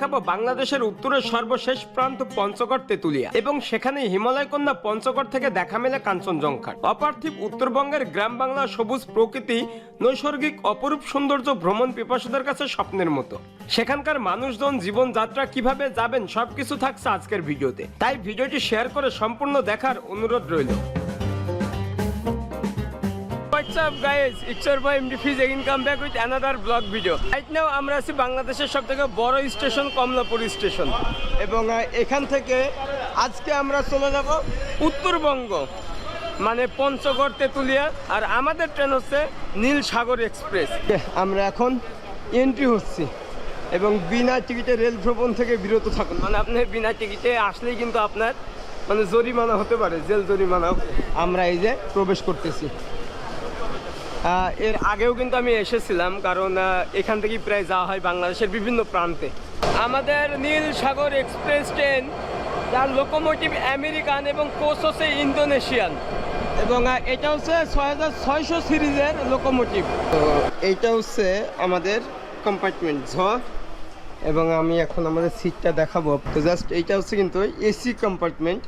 দেখাবো বাংলাদেশের উত্তরের সর্বশেষ প্রান্ত পঞ্চগড়, তেতুলিয়া। এবং সেখানে হিমালয় কন্যা পঞ্চগড় থেকে দেখা মেলে কাঞ্চনজঙ্ঘার। অপার্থিব উত্তরবঙ্গের গ্রাম বাংলা সবুজ প্রকৃতি, নৈসর্গিক অপরূপ সৌন্দর্য ভ্রমণ পিপাসুদের কাছে স্বপ্নের মতো। সেখানকার মানুষজন, জীবনযাত্রা কীভাবে যাবেন, সবকিছু থাকছে আজকের ভিডিওতে। তাই ভিডিওটি শেয়ার করে সম্পূর্ণ দেখার অনুরোধ রইল। What's up, guys? It's your boy MD Fiz again come back with another vlog video. Right now, আমরা আছি বাংলাদেশের সব থেকে বড় স্টেশন, কমলাপুর স্টেশন। এবং এখান থেকে আজকে আমরা চলে যাব উত্তরবঙ্গ মানে পঞ্চগড়, তেতুলিয়া, আর আমাদের ট্রেন হচ্ছে নীল সাগর এক্সপ্রেস। আমরা এখন এন্ট্রি হচ্ছি, এবং বিনা টিকিটে রেল ভ্রমণ থেকে বিরত থাকুন। মানে আপনি বিনা টিকিটে আসলেই কিন্তু আপনার মানে জরিমানা হতে পারে, জেল জরিমানা আমরা এই যে প্রবেশ করতেছি। এর আগেও কিন্তু আমি এসেছিলাম, কারণ এখান থেকেই প্রায় যাওয়া হয় বাংলাদেশের বিভিন্ন প্রান্তে। আমাদের নীল সাগর এক্সপ্রেস ট্রেন, যার লোকোমোটিভ আমেরিকান এবং কোচ হচ্ছে ইন্দোনেশিয়ান। এবং এটা হচ্ছে ছয় হাজার ছয়শো সিরিজের লোকোমোটিভ তো, এইটা হচ্ছে আমাদের কম্পার্টমেন্ট ঝ, এবং আমি এখন আমাদের সিটটা দেখাবো। তো জাস্ট এইটা হচ্ছে কিন্তু এসি কম্পার্টমেন্ট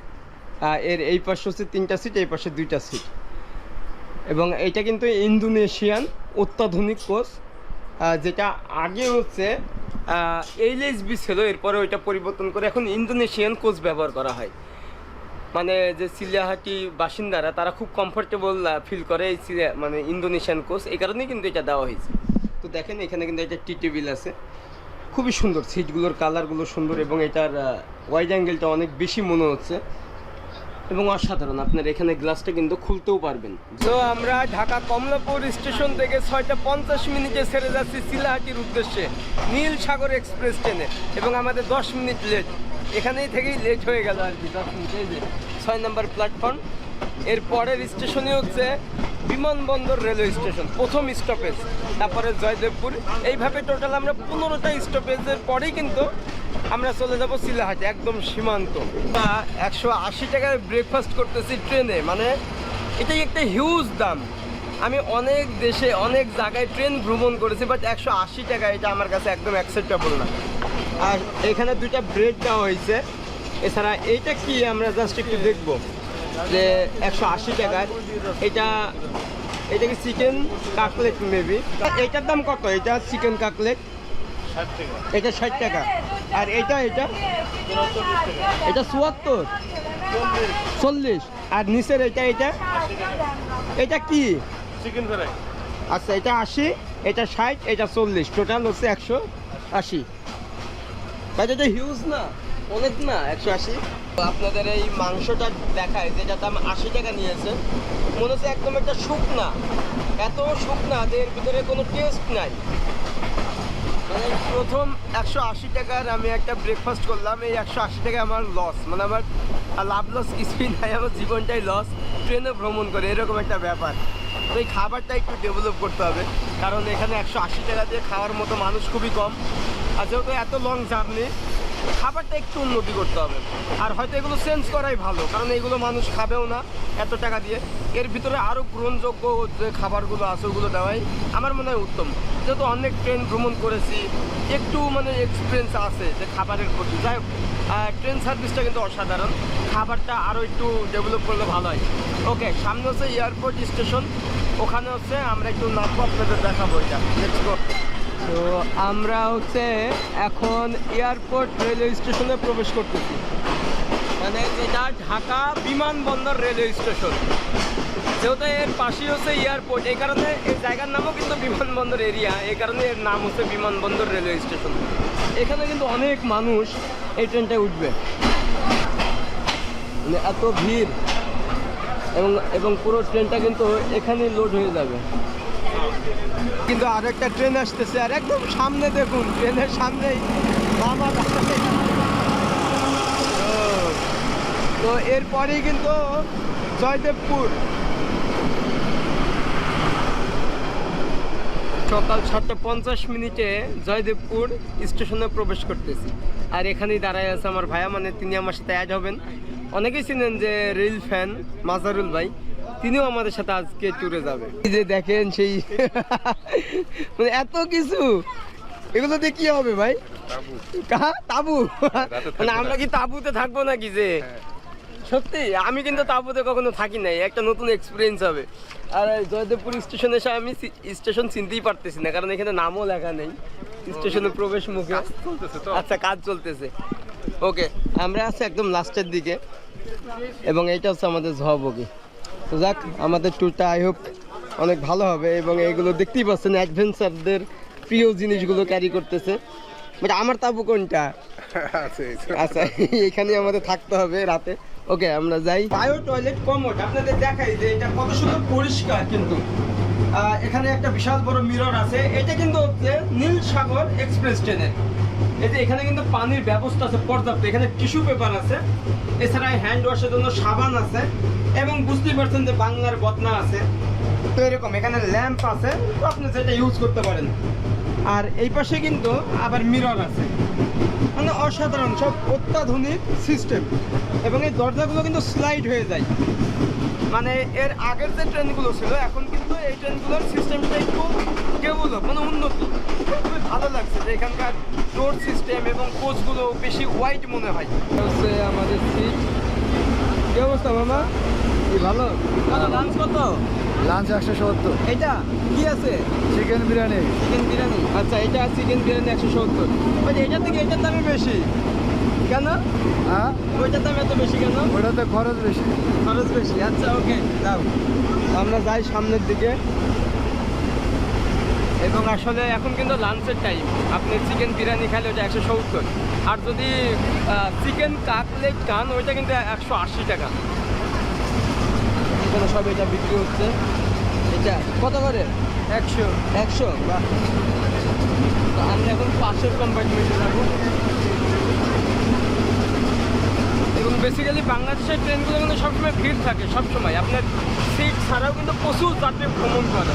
এর এই পাশে হচ্ছে তিনটা সিট এই পাশে দুইটা সিট এবং এটা কিন্তু ইন্দোনেশিয়ান অত্যাধুনিক কোচ যেটা আগে হচ্ছে এইচবি ছিল, এরপরে ওইটা পরিবর্তন করে এখন ইন্দোনেশিয়ান কোচ ব্যবহার করা হয়। মানে যে সিলিয়াহাটি বাসিন্দারা, তারা খুব কমফোর্টেবল ফিল করে এই মানে ইন্দোনেশিয়ান কোচ, এই কারণেই কিন্তু এটা দেওয়া হয়েছে। তো দেখেন, এখানে কিন্তু একটা টি টেবিল আছে। খুবই সুন্দর সিটগুলোর কালারগুলো সুন্দর এবং এটার ওয়াইড অ্যাঙ্গেলটা অনেক বেশি মনে হচ্ছে। এবং অসাধারণ। আপনার এখানে গ্লাসটা কিন্তু খুলতেও পারবেন। তো আমরা ঢাকা কমলাপুর স্টেশন থেকে ছয়টা পঞ্চাশ মিনিটে ছেড়ে যাচ্ছি সিলাহাটির উদ্দেশ্যে, নীল সাগর এক্সপ্রেস ট্রেনে। এবং আমাদের দশ মিনিট লেট। এখানেই থেকেই লেট হয়ে গেল আর কি, দশ মিনিট এই যে ছয় নম্বর প্ল্যাটফর্ম এর পরের স্টেশনই হচ্ছে বিমানবন্দর রেলওয়ে স্টেশন, প্রথম স্টপেজ তারপরে জয়দেবপুর। এইভাবে টোটাল আমরা পনেরোটা স্টপেজের পরেই কিন্তু আমরা চলে যাব সিলাহাটে একদম সীমান্ত। বা একশো আশি টাকায় ব্রেকফাস্ট করতেছি ট্রেনে মানে এটাই একটা হিউজ দাম। আমি অনেক দেশে অনেক জায়গায় ট্রেন ভ্রমণ করেছি বাট একশো আশি টাকা এটা আমার কাছে একদম অ্যাকসেপ্টেবল না। আর এখানে দুইটা ব্রেড দেওয়া হয়েছে। এছাড়া এইটা কি আমরা জাস্ট একটু দেখব যে একশো আশি টাকার এটা এটা কি চিকেন কাকলেট মেবি এটার দাম কত? এটা চিকেন কাকলেট? এটা ষাট টাকা। আর এটা এটা? এটা চুয়াত্তর। চল্লিশ। আর নিচের এটা এটা? এটা কি? চিকেন ফ্রাই আচ্ছা এটা আশি এটা ষাট এটা চল্লিশ। টোটাল হচ্ছে একশো আশি। ভাই এটা হিউজ না? অনেক না একশো আশি? আপনাদের এই মাংসটা দেখায় যেটা দাম আশি টাকা নিয়েছে মনে হচ্ছে একদম একটা শুকনা। এত শুকনা যে এর ভিতরে কোনো টেস্ট নাই। প্রথম একশো আশি টাকার আমি একটা ব্রেকফাস্ট করলাম, এই একশো আশি টাকায় আমার লস মানে আমার লাভ লস কিছুই নাই, আমার জীবনটাই লস ট্রেনে ভ্রমণ করে, এরকম একটা ব্যাপার। তো এই খাবারটা একটু ডেভেলপ করতে হবে, কারণ এখানে একশো আশি টাকা দিয়ে খাওয়ার মতো মানুষ খুবই কম। আর যেহেতু এত লং জার্নি খাবারটা একটু উন্নতি করতে হবে। আর হয়তো এগুলো চেঞ্জ করাই ভালো, কারণ এগুলো মানুষ খাবেও না এত টাকা দিয়ে। এর ভিতরে আরও গ্রহণযোগ্য যে খাবারগুলো আছে, ওগুলো দেওয়াই আমার মনে হয় উত্তম। যেহেতু অনেক ট্রেন ভ্রমণ করেছি, একটু মানে এক্সপিরিয়েন্স আছে যে খাবারের প্রতি। যাই হোক ট্রেন সার্ভিসটা কিন্তু অসাধারণ। খাবারটা আরও একটু ডেভেলপ করলে ভালো হয়। ওকে সামনে হচ্ছে এয়ারপোর্ট স্টেশন ওখানে হচ্ছে আমরা একটু নামবো, আপনাদের দেখাবো এটা। Go. তো আমরা হচ্ছে এখন এয়ারপোর্ট রেলওয়ে স্টেশনে প্রবেশ করতেছি। মানে এটা ঢাকা বিমানবন্দর রেলওয়ে স্টেশন। যেহেতু এর পাশেই হচ্ছে এয়ারপোর্ট, এই কারণে এই জায়গার নামও কিন্তু বিমানবন্দর এরিয়া, এই কারণে এর নাম হচ্ছে বিমানবন্দর রেলওয়ে স্টেশন। এখানে কিন্তু অনেক মানুষ এই ট্রেনটায় উঠবে। মানে এত ভিড়। এবং এবং পুরো ট্রেনটা কিন্তু এখানেই লোড হয়ে যাবে। কিন্তু আরেকটা ট্রেন আসতেছে আর একদম সামনে দেখুন ট্রেনের সামনেই। তো এরপরেই কিন্তু জয়দেবপুর। সকাল সাতটা পঞ্চাশ মিনিটে জয়দেবপুর স্টেশনে প্রবেশ করতেছি। আর এখানেই দাঁড়ায় আছে আমার ভাইয়া মানে তিনি আমার সাথে অ্যাড হবেন। অনেকেই চিনেন যে রেল ফ্যান মাজারুল ভাই। তিনিও আমাদের সাথে আজকে ট্যুরে যাবে। এই যে দেখেন সেই মানে এত কিছু। এগুলো দিয়ে কি হবে ভাই? তাবু। কা- তাবু? রাতে থাকব না। আমরা কি তাবুতে থাকব নাকি যে? হ্যাঁ। সত্যি আমি কিন্তু তাবুতে কখনো থাকি নাই একটা নতুন এক্সপিরিয়েন্স হবে। আর জয়দেবপুর স্টেশনে এসে আমি স্টেশন চিনতেই পারতেছি না কারণ এখানে নামও লেখা নেই স্টেশনে প্রবেশ মুখে। আচ্ছা কাজ চলতেছে। ওকে আমরা আছি একদম লাস্টের দিকে। এবং এইটা হচ্ছে আমাদের ঝবকি। তো যাক আমাদের ট্যুরটা আই হোপ অনেক ভালো হবে এবং এগুলো দেখতেই পাচ্ছেন অ্যাডভেঞ্চারদের প্রিয় জিনিসগুলো ক্যারি করতেছে। বাট আমার তাবু কোনটা? আচ্ছা এখানে আমাদের থাকতে হবে রাতে। ওকে আমরা যাই। বায়ো টয়লেট কমোড আপনাদের দেখাই যে এটা কত সুন্দর পরিষ্কার কিন্তু। আহ, এখানে একটা বিশাল বড় মিরর আছে। এটা কিন্তু হচ্ছে নীল সাগর এক্সপ্রেস ট্রেনের যে এখানে কিন্তু পানির ব্যবস্থা আছে, পর্যাপ্ত। এখানে টিস্যু পেপার আছে, এছাড়া হ্যান্ড ওয়াশের জন্য সাবান আছে, এবং বুঝতেই পারছেন যে বাংলার বদনা আছে। তো এরকম, এখানে ল্যাম্প আছে আপনি সেটা ইউজ করতে পারেন। আর এই পাশে কিন্তু আবার মিরর আছে। মানে অসাধারণ, সব অত্যাধুনিক সিস্টেম। এবং এই দরজাগুলো কিন্তু স্লাইড হয়ে যায়। মানে এর আগের যে ট্রেনগুলো ছিল, এখন কিন্তু এই ট্রেনগুলোর সিস্টেমটা একটু ডেভেলপ মানে উন্নতি। খুবই ভালো লাগছে যে এখানকার ডোর সিস্টেম এবং কোচগুলো বেশি হোয়াইট মনে হয়। হচ্ছে আমাদের সিট কি অবস্থা মামা? কি ভালো? কত লাঞ্চ কত? লাঞ্চ একশো সত্তর। এটা? কি আছে? চিকেন বিরিয়ানি। চিকেন বিরিয়ানি। আচ্ছা এটা চিকেন বিরিয়ানি একশো সত্তর। এটার থেকে এটার দামই বেশি। কেন? হ্যাঁ? ওইটার দাম এত বেশি কেন? ওটাতে খরচ বেশি। খরচ বেশি। আচ্ছা ওকে যাও। আমরা যাই সামনের দিকে। এবং আসলে এখন কিন্তু লাঞ্চের টাইম আপনি চিকেন বিরিয়ানি খাইলে ওটা একশো সত্তর। আর যদি চিকেন কাকলেট খান ওইটা কিন্তু একশো আশি টাকা। এখানে সব এটা বিক্রি হচ্ছে। এটা কত করে? একশো। একশো? বাহ। তো আমরা এখন পাশের কম্পার্টমেন্টে যাব। এবং বেসিক্যালি বাংলাদেশের ট্রেনগুলো কিন্তু সবসময় ভিড় থাকে সবসময়। আপনার সিট ছাড়াও কিন্তু প্রচুর যাত্রী ভ্রমণ করে।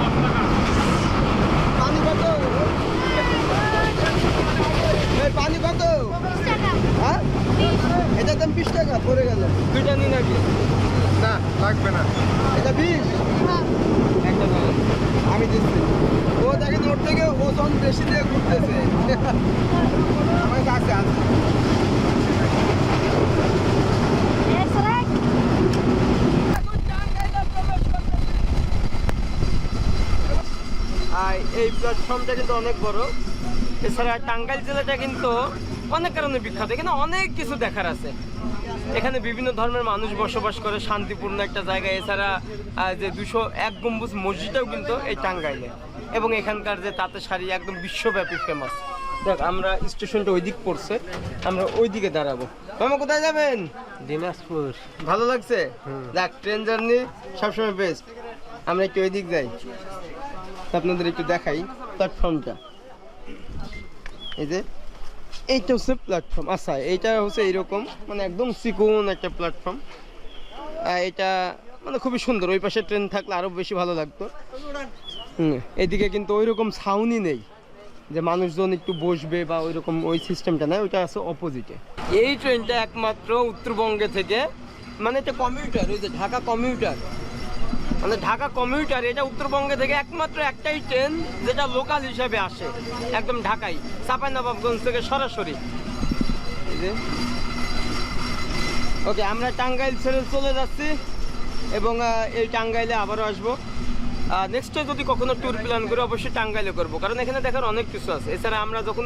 এই প্ল্যাটফর্মটা কিন্তু অনেক বড়। এছাড়া টাঙ্গাইল জেলাটা কিন্তু অনেক কারণে বিখ্যাত। এখানে অনেক কিছু দেখার আছে। এখানে বিভিন্ন ধর্মের মানুষ বসবাস করে শান্তিপূর্ণ একটা জায়গা এছাড়া যে দুশো এক গম্বুজ মসজিদটাও কিন্তু এই টাঙ্গাইলে। এবং এখানকার যে তাঁতে শাড়ি একদম বিশ্বব্যাপী ফেমাস দেখ আমরা স্টেশনটা ওই দিক পড়ছে আমরা ওই দিকে দাঁড়াবো। মামা কোথায় যাবেন? দিনাজপুর। ভালো লাগছে? দেখ ট্রেন জার্নি সবসময় বেস্ট আমরা একটু ওই দিক যাই। আপনাদের একটু দেখাই প্ল্যাটফর্মটা। এই যে, এইটা হচ্ছে প্ল্যাটফর্ম। আচ্ছা এইটা হচ্ছে এইরকম মানে একদম চিকন একটা প্ল্যাটফর্ম। এটা মানে খুবই সুন্দর, ওই পাশে ট্রেন থাকলে আরও বেশি ভালো লাগতো। এদিকে কিন্তু ওই রকম সাউন্ডই নেই, যে মানুষজন একটু বসবে বা ওই রকম ওই সিস্টেমটা নাই, ওইটা আছে অপোজিটে এই ট্রেনটা একমাত্র উত্তরবঙ্গে থেকে মানে এটা কমিউটার ওই যে ঢাকা কমিউটার মানে ঢাকা কমিউটার, এটা উত্তরবঙ্গে থেকে একমাত্র একটাই ট্রেন যেটা লোকাল হিসাবে আসে, একদম ঢাকায় চাঁপাইনবাবগঞ্জ থেকে সরাসরি। ওকে আমরা টাঙ্গাইল ছেড়ে চলে যাচ্ছি এবং এই টাঙ্গাইলে আবারও আসব। নেক্সটে যদি কখনো ট্যুর প্ল্যান করি, অবশ্যই টাঙ্গাইলে করব, কারণ এখানে দেখার অনেক কিছু আছে। এছাড়া আমরা যখন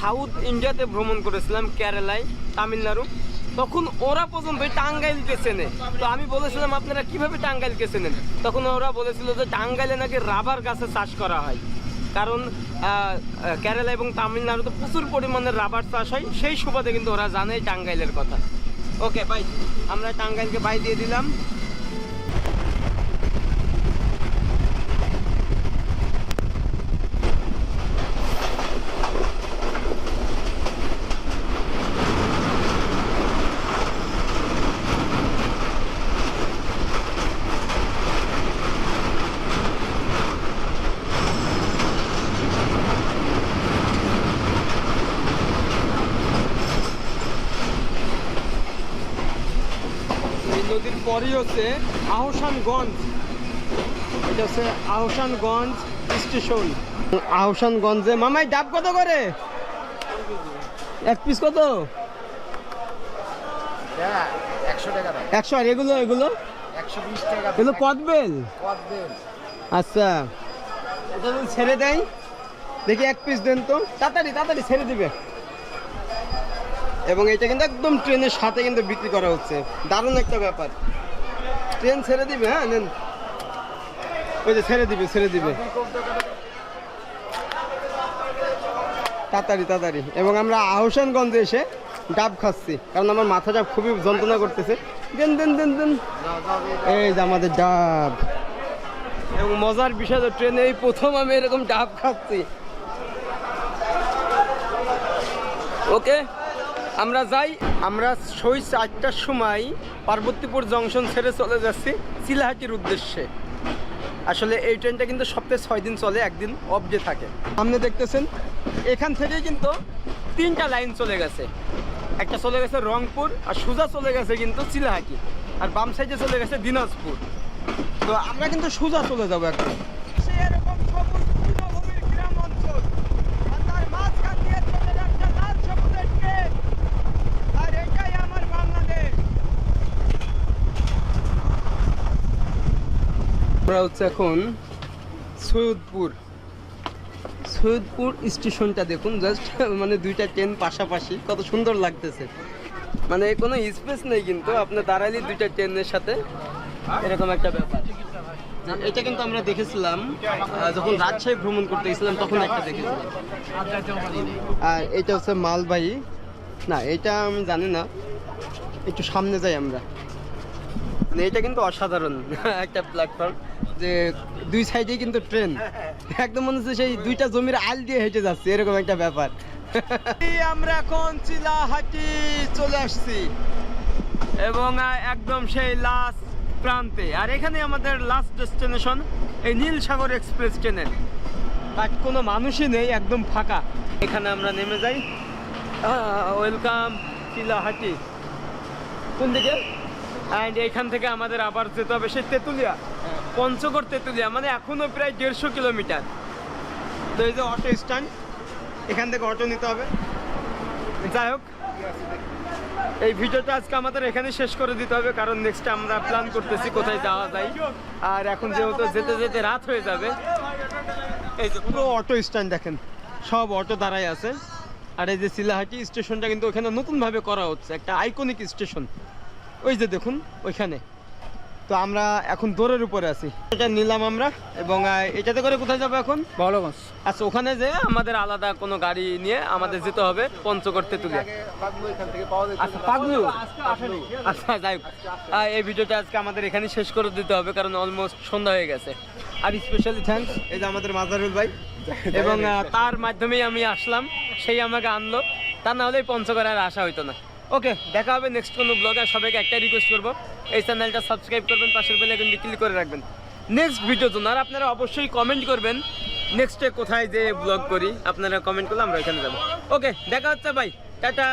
সাউথ ইন্ডিয়াতে ভ্রমণ করেছিলাম, কেরালায়, তামিলনাড়ু তখন ওরা পর্যন্ত টাঙ্গাইলকে চেনে। তো আমি বলেছিলাম, আপনারা কীভাবে টাঙ্গাইলকে চেনেন? তখন ওরা বলেছিল যে টাঙ্গাইলে নাকি রাবার গাছে চাষ করা হয়। কারণ কেরালা এবং তামিলনাড়ুতে প্রচুর পরিমাণে রাবার চাষ হয়। সেই সুবাদে কিন্তু ওরা জানে টাঙ্গাইলের কথা। ওকে বাই আমরা টাঙ্গাইলকে বাই দিয়ে দিলাম এই নদীর পরই হচ্ছে আহসানগঞ্জ। এটা হচ্ছে আহসানগঞ্জ স্টেশন। আহসানগঞ্জে মামাই ডাব কত করে? এক পিস কত? একশো টাকা দাম একশো আর এগুলো এগুলো? একশো বিশ এগুলো কদবেল? আচ্ছা। এটা ছেড়ে দেয় দেখি এক পিস দেন তো। তাড়াতাড়ি তাড়াতাড়ি ছেড়ে দিবে। এবং এটা কিন্তু একদম ট্রেনের সাথে কিন্তু বিক্রি করা হচ্ছে। দারুণ একটা ব্যাপার। ট্রেন ছেড়ে দিবে হ্যাঁ নেন। ওই যে ছেড়ে দিবে ছেড়ে দিবে। তাড়াতাড়ি তাড়াতাড়ি। এবং আমরা আহসানগঞ্জে এসে ডাব খাচ্ছি, কারণ আমার মাথাটা খুবই যন্ত্রণা করতেছে। দেন দেন দেন দেন। এই যে আমাদের ডাব। এবং মজার বিষয় তো ট্রেনে এই প্রথম আমি এরকম ডাব খাচ্ছি। ওকে? আমরা যাই, আমরা সই চারটার সময় পার্বতীপুর জংশন ছেড়ে চলে যাচ্ছি চিলাহাটির উদ্দেশ্যে। আসলে এই ট্রেনটা কিন্তু সপ্তাহে ছয় দিন চলে, একদিন অফ ডে থাকে। সামনে দেখতেছেন, এখান থেকেই কিন্তু তিনটা লাইন চলে গেছে। একটা চলে গেছে রংপুর, আর সোজা চলে গেছে কিন্তু চিলাহাটি, আর বাম সাইডে চলে গেছে দিনাজপুর। তো আমরা কিন্তু সোজা চলে যাব এখন এরকম সবুজ তৃণভূমির গ্রাম অঞ্চল আর তার মাঝখান দিয়ে চলে যাচ্ছে লাল সবুজের ট্রেন আর এটাই আমার বাংলাদেশ আমরা হচ্ছে এখন সৈয়দপুর। সৈয়দপুর স্টেশনটা দেখুন জাস্ট মানে দুইটা ট্রেন পাশাপাশি, কত সুন্দর লাগতেছে। মানে কোনো স্পেস নেই কিন্তু, আপনি দাঁড়াইলে দুইটা ট্রেনের সাথে এরকম একটা ব্যাপার। এটা কিন্তু আমরা দেখেছিলাম যখন রাজশাহী ভ্রমণ করতে গেছিলাম, তখন একটা দেখেছিলাম। আর এটা হচ্ছে মালবাহী। না, এটা আমি জানি না, একটু সামনে যাই আমরা। মানে এটা কিন্তু অসাধারণ একটা প্ল্যাটফর্ম যে দুই সাইডেই কিন্তু ট্রেন একদম মনে হচ্ছে সেই দুইটা জমির আল দিয়ে হেঁটে যাচ্ছে এরকম একটা ব্যাপার। আমরা এখন চিলাহাটি চলে আসছি। এবং একদম সেই লাস্ট প্রান্তে। আর এখানে আমাদের লাস্ট ডেস্টিনেশন এই নীল সাগর এক্সপ্রেস ট্রেনের বাট কোনো মানুষই নেই একদম ফাঁকা। এখানে আমরা নেমে যাই। ওয়েলকাম চিলাহাটি। কোন দিকে? অ্যান্ড এখান থেকে আমাদের আবার যেতে হবে সেই তেঁতুলিয়া পঞ্চগড় তেঁতুলিয়া মানে এখনও প্রায় দেড়শো কিলোমিটার। তো এই যে অটো স্ট্যান্ড এখান থেকে অটো নিতে হবে। যাই হোক এই ভিডিওটা আজকে আমাদের এখানে শেষ করে দিতে হবে কারণ নেক্সট আমরা প্ল্যান করতেছি কোথায় যাওয়া যায়। আর এখন যেহেতু যেতে যেতে রাত হয়ে যাবে এই যে পুরো অটো স্ট্যান্ড দেখেন সব অটো দাঁড়ায় আছে। আর এই যে সিলাহাটি স্টেশনটা কিন্তু ওখানে নতুনভাবে করা হচ্ছে একটা আইকনিক স্টেশন ওই যে দেখুন ওইখানে। তো আমরা এখন দৌড়ের উপরে আছি। এটা নিলাম আমরা এবং এটাতে করে কোথায় যাব এখন? বলগঞ্জ আচ্ছা ওখানে যে আমাদের আলাদা কোনো গাড়ি নিয়ে আমাদের যেতে হবে পঞ্চগড় তেঁতুলিয়া এখান থেকে পাওয়া যায় আচ্ছা আচ্ছা যাই। এই ভিডিওটা আজকে আমাদের এখানে শেষ করে দিতে হবে কারণ অলমোস্ট সন্ধ্যা হয়ে গেছে। আর স্পেশালি থ্যাঙ্কস এই যে আমাদের মাজারুল ভাই। এবং তার মাধ্যমেই আমি আসলাম সেই আমাকে আনলো। তা না হলে পঞ্চগড় আর আসা হইতো না। ওকে, দেখা হবে নেক্সট কোনো ব্লগে আর সবাইকে একটাই রিকোয়েস্ট করব, এই চ্যানেলটা সাবস্ক্রাইব করবেন, পাশের বেলে এখন ক্লিক করে রাখবেন। নেক্সট ভিডিও জন্য আর আপনারা অবশ্যই কমেন্ট করবেন নেক্সটে কোথায় যে ব্লগ করি, আপনারা কমেন্ট করলে আমরা ওইখানে যাব। ওকে, দেখা হচ্ছে ভাই টাটা!